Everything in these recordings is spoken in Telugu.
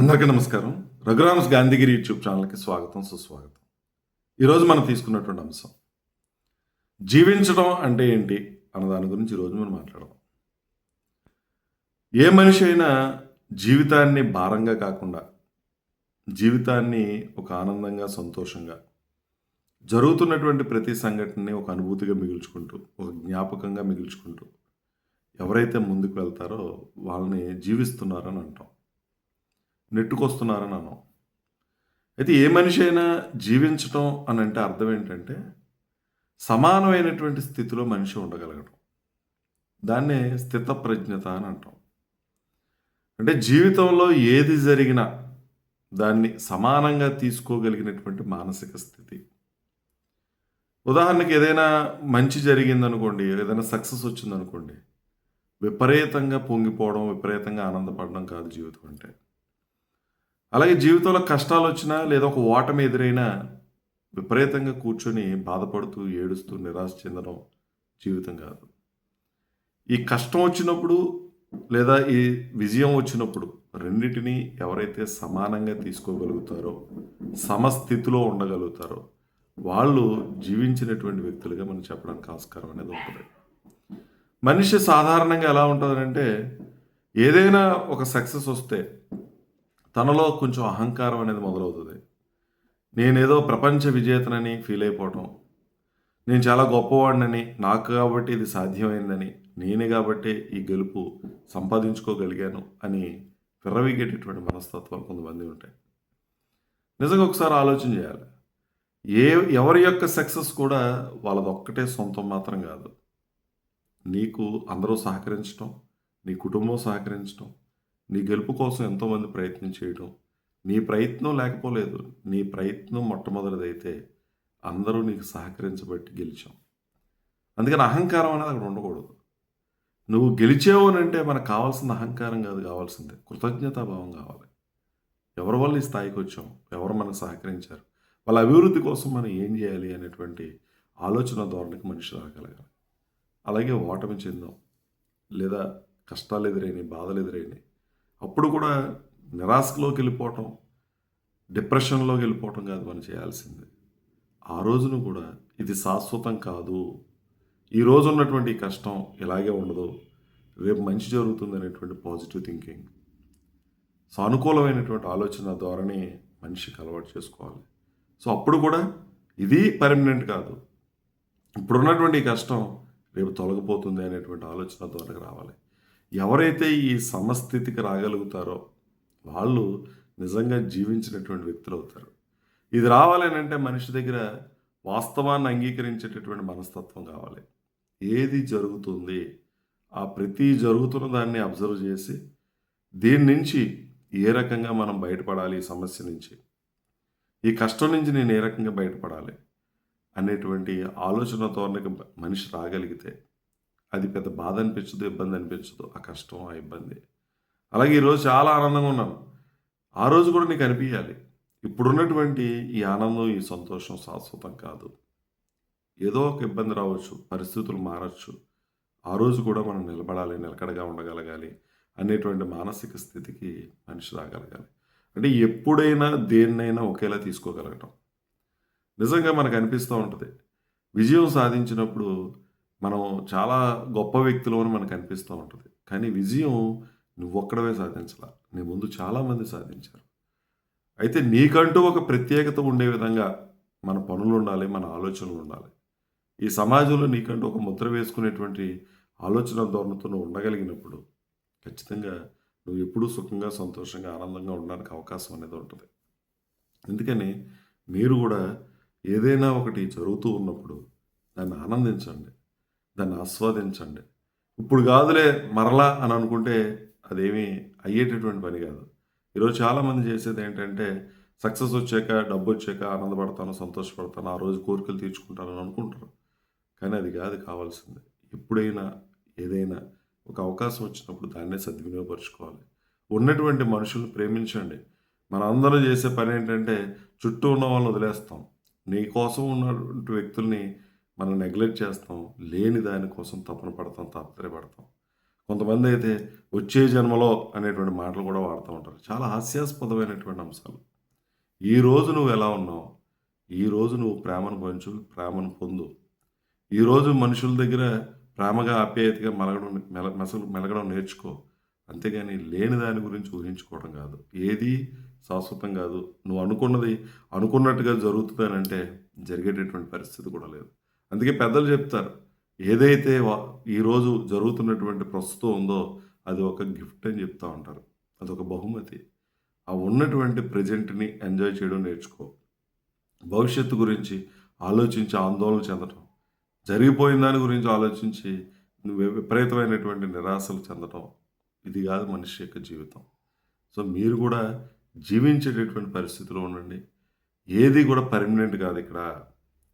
అందరికీ నమస్కారం. రఘురామ్స్ గాంధీగిరి యూట్యూబ్ ఛానల్కి స్వాగతం సుస్వాగతం. ఈరోజు మనం తీసుకున్నటువంటి అంశం జీవించడం అంటే ఏంటి అన్న దాని గురించి ఈరోజు మనం మాట్లాడదాం. ఏ మనిషి అయినా జీవితాన్ని భారంగా కాకుండా జీవితాన్ని ఒక ఆనందంగా సంతోషంగా జరుగుతున్నటువంటి ప్రతి సంఘటనని ఒక అనుభూతిగా మిగుల్చుకుంటూ ఒక జ్ఞాపకంగా మిగుల్చుకుంటూ ఎవరైతే ముందుకు వెళ్తారో వాళ్ళని జీవిస్తున్నారని అంటాం. నెట్టుకొస్తున్నారని అన్నాం. అయితే ఏ మనిషి అయినా జీవించటం అని అంటే అర్థం ఏంటంటే సమానమైనటువంటి స్థితిలో మనిషి ఉండగలగడం దాన్నే స్థితప్రజ్ఞత అని అంటాం. అంటే జీవితంలో ఏది జరిగినా దాన్ని సమానంగా తీసుకోగలిగినటువంటి మానసిక స్థితి. ఉదాహరణకి ఏదైనా మంచి జరిగిందనుకోండి ఏదైనా సక్సెస్ వచ్చిందనుకోండి విపరీతంగా పొంగిపోవడం విపరీతంగా ఆనందపడడం కాదు జీవితం అంటే. అలాగే జీవితంలో కష్టాలు వచ్చినా లేదా ఒక ఓటమి ఎదురైనా విపరీతంగా కూర్చొని బాధపడుతూ ఏడుస్తూ నిరాశ చెందడం జీవితం కాదు. ఈ కష్టం వచ్చినప్పుడు లేదా ఈ విజయం వచ్చినప్పుడు రెండింటినీ ఎవరైతే సమానంగా తీసుకోగలుగుతారో సమస్థితిలో ఉండగలుగుతారో వాళ్ళు జీవించినటువంటి వ్యక్తులుగా మనం చెప్పడానికి ఆస్కారం అనేది ఉంటుంది. మనిషి సాధారణంగా ఎలా ఉంటుందంటే ఏదైనా ఒక సక్సెస్ వస్తే తనలో కొంచెం అహంకారం అనేది మొదలవుతుంది. నేనేదో ప్రపంచ విజేతనని ఫీల్ అయిపోవటం. నేను చాలా గొప్పవాడినని నాకు కాబట్టి ఇది సాధ్యమైందని నేనే కాబట్టి ఈ గెలుపు సంపాదించుకోగలిగాను అని విర్రవీగేటటువంటి మనస్తత్వాలు కొంతమంది ఉంటాయి. నిజంగా ఒకసారి ఆలోచన చేయాలి. ఏ ఎవరి యొక్క సక్సెస్ కూడా వాళ్ళది ఒక్కటే సొంతం మాత్రం కాదు. నీకు అందరూ సహకరించడం నీ కుటుంబం సహకరించడం నీ గెలుపు కోసం ఎంతోమంది ప్రయత్నం చేయడం నీ ప్రయత్నం లేకపోలేదు. నీ ప్రయత్నం మొట్టమొదటిదైతే అందరూ నీకు సహకరించబట్టి గెలిచాం. అందుకని అహంకారం అనేది అక్కడ ఉండకూడదు. నువ్వు గెలిచావు అని అంటే మనకు కావాల్సిన అహంకారం కాదు కావాల్సిందే. కృతజ్ఞతాభావం కావాలి. ఎవరి వల్ల ఈ స్థాయికి వచ్చాం? ఎవరు మనకు సహకరించారు? వాళ్ళ అభివృద్ధి కోసం మనం ఏం చేయాలి అనేటువంటి ఆలోచన ధోరణికి మనిషి రాగలగాలి. అలాగే ఓటమి చెందాం. లేదా కష్టాలు ఎదురైనాయి బాధలు ఎదురైనాయి. అప్పుడు కూడా నిరాశలోకి వెళ్ళిపోవటం డిప్రెషన్లోకి వెళ్ళిపోవటం కాదు మనం చేయాల్సింది. ఆ రోజును కూడా ఇది శాశ్వతం కాదు. ఈ రోజు ఉన్నటువంటి కష్టం ఇలాగే ఉండదు. రేపు మంచి జరుగుతుంది అనేటువంటి పాజిటివ్ థింకింగ్ సానుకూలమైనటువంటి ఆలోచన ద్వారానే మనిషికి అలవాటు చేసుకోవాలి. సో అప్పుడు కూడా ఇది పర్మనెంట్ కాదు. ఇప్పుడున్నటువంటి కష్టం రేపు తొలగిపోతుంది అనేటువంటి ఆలోచన ద్వారా రావాలి. ఎవరైతే ఈ సమస్థితికి రాగలుగుతారో వాళ్ళు నిజంగా జీవించినటువంటి వ్యక్తులు అవుతారు. ఇది రావాలని అంటే మనిషి దగ్గర వాస్తవాన్ని అంగీకరించేటటువంటి మనస్తత్వం కావాలి. ఏది జరుగుతుంది ఆ ప్రతి జరుగుతున్న దాన్ని అబ్జర్వ్ చేసి దీని నుంచి ఏ రకంగా మనం బయటపడాలి ఈ సమస్య నుంచి ఈ కష్టం నుంచి నేను ఏ రకంగా బయటపడాలి అనేటువంటి ఆలోచన ధోరణికి మనిషి రాగలిగితే అది పెద్ద బాధ అనిపించదు ఇబ్బంది అనిపించదు ఆ కష్టం ఆ ఇబ్బంది. అలాగే ఈరోజు చాలా ఆనందంగా ఉన్నాను. ఆ రోజు కూడా నీకు అనిపించాలి ఇప్పుడున్నటువంటి ఈ ఆనందం ఈ సంతోషం శాశ్వతం కాదు. ఏదో ఒక ఇబ్బంది రావచ్చు పరిస్థితులు మారచ్చు. ఆ రోజు కూడా మనం నిలబడాలి నిలకడగా ఉండగలగాలి అనేటువంటి మానసిక స్థితికి మనిషి రాగలగాలి. అంటే ఎప్పుడైనా దేన్నైనా ఒకేలా తీసుకోగలగటం. నిజంగా మనకు అనిపిస్తూ ఉంటుంది. విజయం సాధించినప్పుడు మనం చాలా గొప్ప వ్యక్తులు అని మనకు అనిపిస్తూ ఉంటుంది. కానీ విజయం నువ్వు ఒక్కడవే సాధించాల. నీ ముందు చాలామంది సాధించారు. అయితే నీకంటూ ఒక ప్రత్యేకత ఉండే విధంగా మన పనులు ఉండాలి మన ఆలోచనలు ఉండాలి. ఈ సమాజంలో నీకంటూ ఒక ముద్ర వేసుకునేటువంటి ఆలోచన ధోరణితో నువ్వు ఉండగలిగినప్పుడు ఖచ్చితంగా నువ్వు ఎప్పుడూ సుఖంగా సంతోషంగా ఆనందంగా ఉండడానికి అవకాశం అనేది ఉంటుంది. అందుకని మీరు కూడా ఏదైనా ఒకటి జరుగుతూ ఉన్నప్పుడు దాన్ని ఆనందించండి. దాన్ని ఆస్వాదించండి. ఇప్పుడు కాదులే మరలా అని అనుకుంటే అదేమీ అయ్యేటటువంటి పని కాదు. ఈరోజు చాలామంది చేసేది ఏంటంటే సక్సెస్ వచ్చాక డబ్బు వచ్చాక ఆనందపడతాను సంతోషపడతాను ఆ రోజు కోరికలు తీర్చుకుంటాను అని అనుకుంటారు. కానీ అది కాదు కావాల్సింది. ఎప్పుడైనా ఏదైనా ఒక అవకాశం వచ్చినప్పుడు దాన్నే సద్వినియోగపరచుకోవాలి. ఉన్నటువంటి మనుషులను ప్రేమించండి. మన అందరూ చేసే పని ఏంటంటే చుట్టూ ఉన్న వాళ్ళని వదిలేస్తాం. నీ కోసం ఉన్నటువంటి వ్యక్తుల్ని మనం నెగ్లెక్ట్ చేస్తాం లేని దానికోసం తపన పడతాం తాపత్రయపడతాం కొంతమంది అయితే వచ్చే జన్మలో అనేటువంటి మాటలు కూడా వాడుతూ ఉంటారు. చాలా హాస్యాస్పదమైనటువంటి అంశాలు. ఈ రోజు నువ్వు ఎలా ఉన్నావు? ఈ రోజు నువ్వు ప్రేమను పంచు ప్రేమను పొందు. ఈ రోజు మనుషుల దగ్గర ప్రేమగా ఆప్యాయతగా మెలగడం మెల మెసలు మెలగడం నేర్చుకో. అంతేగాని లేని దాని గురించి ఊహించుకోవడం కాదు. ఏది శాశ్వతం కాదు. నువ్వు అనుకున్నది అనుకున్నట్టుగా జరుగుతుందని అంటే జరిగేటటువంటి పరిస్థితి కూడా లేదు. అందుకే పెద్దలు చెప్తారు ఏదైతే ఈరోజు జరుగుతున్నటువంటి ప్రస్తుతం ఉందో అది ఒక గిఫ్ట్ అని చెప్తూ ఉంటారు. అదొక బహుమతి. ఆ ఉన్నటువంటి ప్రజెంట్ని ఎంజాయ్ చేయడం నేర్చుకో. భవిష్యత్తు గురించి ఆలోచించి ఆందోళన చెందటం. జరిగిపోయిన దాని గురించి ఆలోచించి విపరీతమైనటువంటి నిరాశలు చెందటం. ఇది కాదు మనిషి యొక్క జీవితం. సో మీరు కూడా జీవించేటటువంటి పరిస్థితిలో ఉండండి. ఏది కూడా పర్మనెంట్ కాదు ఇక్కడ.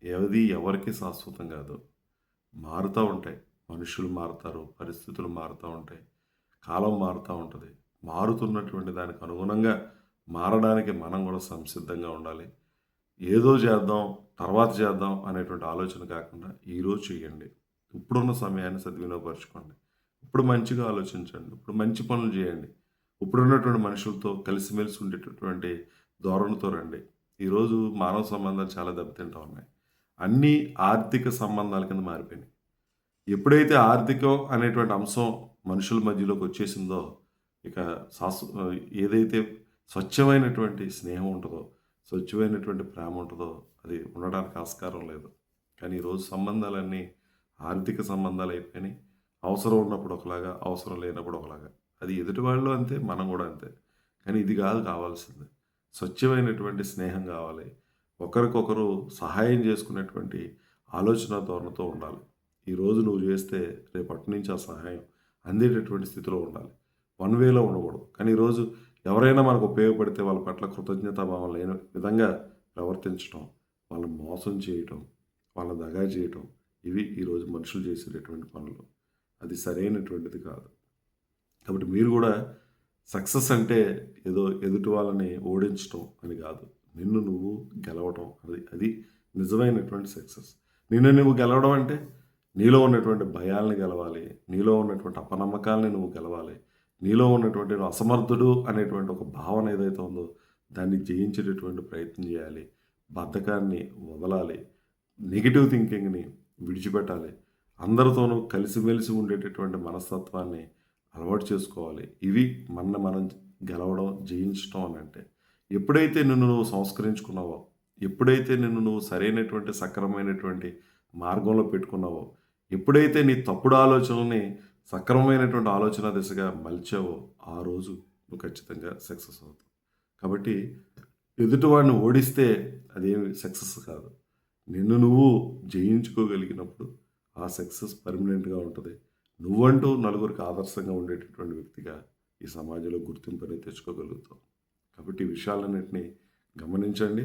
ఏది ఎవరికి శాశ్వతం కాదు. మారుతూ ఉంటాయి. మనుషులు మారుతారు. పరిస్థితులు మారుతూ ఉంటాయి. కాలం మారుతూ ఉంటుంది. మారుతున్నటువంటి దానికి అనుగుణంగా మారడానికి మనం కూడా సంసిద్ధంగా ఉండాలి. ఏదో చేద్దాం తర్వాత చేద్దాం అనేటువంటి ఆలోచన కాకుండా ఈరోజు చేయండి. ఇప్పుడున్న సమయాన్ని సద్వినియోగపరచుకోండి. ఇప్పుడు మంచిగా ఆలోచించండి. ఇప్పుడు మంచి పనులు చేయండి. ఇప్పుడున్నటువంటి మనుషులతో కలిసిమెలిసి ఉండేటటువంటి ధోరణితో రండి. ఈరోజు మానవ సంబంధాలు చాలా దెబ్బతింటా ఉన్నాయి. అన్నీ ఆర్థిక సంబంధాల కింద మారిపోయినాయి. ఎప్పుడైతే ఆర్థికం అనేటువంటి అంశం మనుషుల మధ్యలోకి వచ్చేసిందో ఇక శాశ్వ ఏదైతే స్వచ్ఛమైనటువంటి స్నేహం ఉంటుందో స్వచ్ఛమైనటువంటి ప్రేమ ఉంటుందో అది ఉండడానికి ఆస్కారం లేదు. కానీ ఈరోజు సంబంధాలన్నీ ఆర్థిక సంబంధాలు అయిపోయినాయి. అవసరం ఉన్నప్పుడు ఒకలాగా అవసరం లేనప్పుడు ఒకలాగా. అది ఎదుటి వాళ్ళు అంతే మనం కూడా అంతే. కానీ ఇది కాదు కావాల్సింది. స్వచ్ఛమైనటువంటి స్నేహం కావాలి. ఒకరికొకరు సహాయం చేసుకునేటువంటి ఆలోచన ధోరణితో ఉండాలి. ఈరోజు నువ్వు చేస్తే రేపటి నుంచి ఆ సహాయం అందేటటువంటి స్థితిలో ఉండాలి. వన్ వేలో ఉండకూడదు. కానీ ఈరోజు ఎవరైనా మనకు ఉపయోగపడితే వాళ్ళ పట్ల కృతజ్ఞతాభావం లేని విధంగా ప్రవర్తించడం వాళ్ళని మోసం చేయటం వాళ్ళని దగా చేయటం ఇవి ఈరోజు మనుషులు చేసేటటువంటి పనులు. అది సరైనటువంటిది కాదు. కాబట్టి మీరు కూడా సక్సెస్ అంటే ఏదో ఎదుటి వాళ్ళని ఓడించటం అని కాదు. నిన్ను నువ్వు గెలవటం. అది అది నిజమైనటువంటి సక్సెస్ నిన్ను నువ్వు గెలవడం అంటే నీలో ఉన్నటువంటి భయాల్ని గెలవాలి. నీలో ఉన్నటువంటి అపనమ్మకాలని నువ్వు గెలవాలి. నీలో ఉన్నటువంటి అసమర్థుడు అనేటువంటి ఒక భావన ఏదైతే ఉందో దాన్ని జయించేటటువంటి ప్రయత్నం చేయాలి. బద్ధకాన్ని వదలాలి. నెగిటివ్ థింకింగ్ని విడిచిపెట్టాలి. అందరితోనూ కలిసిమెలిసి ఉండేటటువంటి మనస్తత్వాన్ని అలవాటు చేసుకోవాలి. ఇవి మన మనం గెలవడం జయించడం అని అంటే ఎప్పుడైతే నిన్ను నువ్వు సంస్కరించుకున్నావో ఎప్పుడైతే నిన్ను నువ్వు సరైనటువంటి సక్రమైనటువంటి మార్గంలో పెట్టుకున్నావో ఎప్పుడైతే నీ తప్పుడు ఆలోచనల్ని సక్రమమైనటువంటి ఆలోచన దిశగా మలిచావో ఆ రోజు నువ్వు ఖచ్చితంగా సక్సెస్ అవుతావు. కాబట్టి ఎదుటివాడిని ఓడిస్తే అదేమి సక్సెస్ కాదు. నిన్ను నువ్వు జయించుకోగలిగినప్పుడు ఆ సక్సెస్ పర్మనెంట్గా ఉంటుంది. నువ్వంటూ నలుగురికి ఆదర్శంగా ఉండేటటువంటి వ్యక్తిగా ఈ సమాజంలో గుర్తింపుని తెచ్చుకోగలుగుతావు. కాబట్టి ఈ విషయాలన్నింటినీ గమనించండి.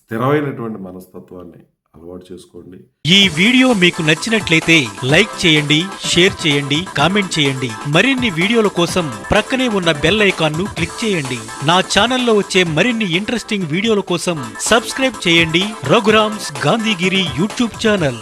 స్థిరమైనటువంటి మనస్తత్వాన్ని అలవాటు చేసుకోండి. ఈ వీడియో మీకు నచ్చినట్లయితే లైక్ చేయండి షేర్ చేయండి కామెంట్ చేయండి. మరిన్ని వీడియోల కోసం ప్రక్కనే ఉన్న బెల్ ఐకాన్ను క్లిక్ చేయండి. నా ఛానల్లో వచ్చే మరిన్ని ఇంట్రెస్టింగ్ వీడియోల కోసం సబ్స్క్రైబ్ చేయండి. Raghuram's Gandhigiri YouTube channel.